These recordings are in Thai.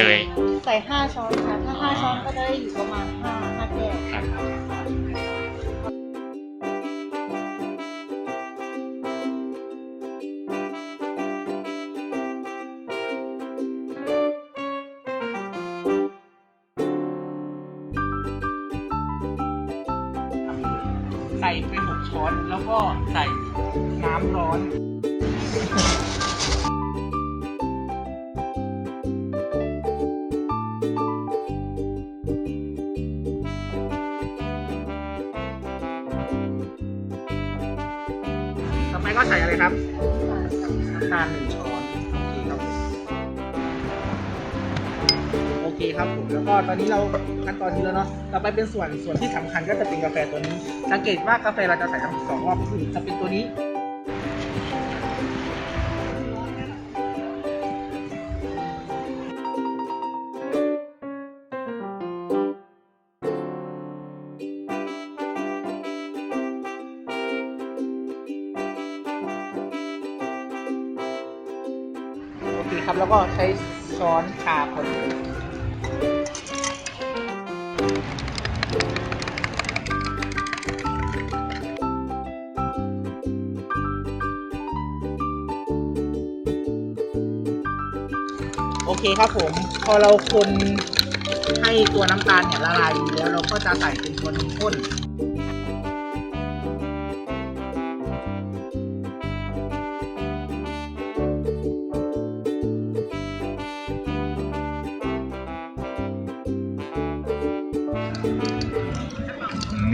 เลย ใส่ห้าช้อนค่ะ ถ้าห้าช้อนก็จะได้อยู่ประมาณห้าห้าแก้วครับ ใส่ไปหกช้อนแล้วก็ใส่น้ำร้อน ต่อไปก็ใส่อะไรครับน้ำตาลหนึ่งช้อนโอเคครับผมโอเคครับผมแล้วก็ตอนนี้เราขั้นตอนนี้แล้วเนาะต่อไปเป็นส่วนส่วนที่สำคัญก็จะเป็นกาแฟตัวนี้ สังเกตว่ากาแฟเราจะใส่ทั้งสองรอบคือจะเป็นตัวนี้ โอเครับ แล้วก็ใช้ช้อนชาคนโอเคครับผม พอเราคนให้ตัวน้ำตาลเนี่ยละลายดีแล้ว เราก็จะใส่เป็นตัวนข้น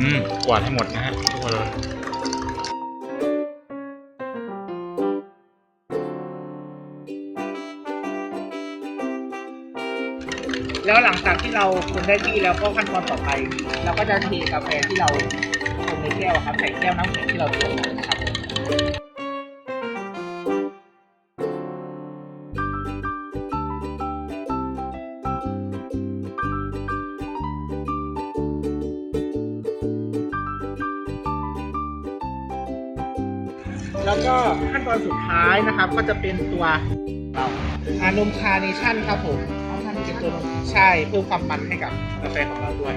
อืมกวาดให้หมดนะฮะทุกคนเลยแล้วหลังจากที่เราคนได้ที่แล้วก็ขั้นตอนต่อไป เราก็จะเทกาแฟที่เราคนในแก้วครับใส่แก้วน้ำแข็งที่เราเตรียมไว้นะครับ แล้วก็ขั้นตอนสุดท้ายนะครับ ก็จะเป็นตัวเราอานมคาร์เนชั่นครับผมเป็นตัวนมใช่เพิ่มความมันให้กับกาแฟของเราด้วย